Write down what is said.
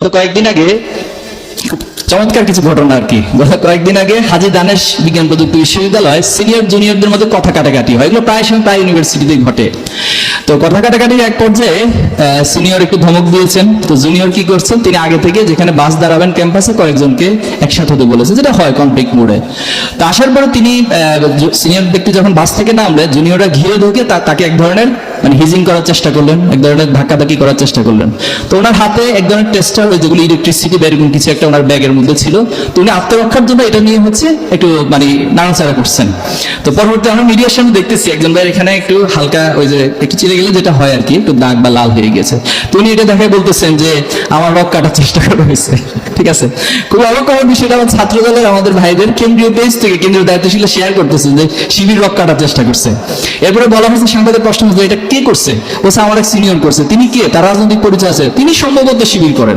তো কয়েকদিন আগে চমৎকার কিছু ঘটনা আর কি। গত কয়েকদিন আগে হাজি দানেশ বিজ্ঞান প্রযুক্তি বিশ্ববিদ্যালয় সিনিয়র জুনিয়রদের মধ্যে কথা কাটাকাটি হয়। এগুলো প্রায় সময় প্রায় ইউনিভার্সিটিতেই ঘটে। তো কথা কাটাকাটির এক পর্যায়ে সিনিয়র একটু ধমক দিয়েছেন। তো জুনিয়র কি করছেন? তিনি আগে থেকে যেখানে বাস দাঁড়াবেন ক্যাম্পাসে কয়েকজনকে একসাথে হতে বলেছে যেটা হয় কনফ্লিক্ট মোডে। তো আসার পরে তিনি সিনিয়র ব্যক্তি যখন বাস থেকে নামলে জুনিয়ররা ঘিরে ঢুকে তাকে এক ধরনের মানে হিজিং করার চেষ্টা করলেন, এক ধরনের ধাক্কাধাক্কি করার চেষ্টা করলেন। তো ওনার হাতে এক ধরনের টেস্টার ওই যেগুলো ইলেকট্রিসিটি বা এরকম কিছু একটা ওনার ব্যাগের মধ্যে ছিল। তো উনি আত্মরক্ষার জন্য এটা নিয়ে হচ্ছে একটু মানে নাড়াচাড়া করছেন। তো পরবর্তী আমরা মিডিয়ার সামনে দেখতেছি, একজন ভাই এখানে একটু হালকা ওই যে একটু চিড়ে গেলে যেটা হয় আর কি, একটু দাগ বা লাল হয়ে গেছে। তো উনি এটা দেখায় বলতেছেন যে, আমার রক কাটার চেষ্টা করা হয়েছে। ঠিক আছে? খুব অবাক হওয়ার বিষয়টা আমার ছাত্র দলের আমাদের ভাইদের কেন্দ্রীয় পেজ থেকে কেন্দ্রীয় দায়িত্বশীল শেয়ার করতেছে যে, শিবির রক কাটার চেষ্টা করছে। এরপরে বলা হয়েছে সাংবাদিক প্রশ্ন এটা কে করছে? বলছে আমার এক সিনিয়র করছে। তিনি কে? তার রাজনৈতিক পরিচয় আছে। তিনি সম্ভবত শিবির করেন।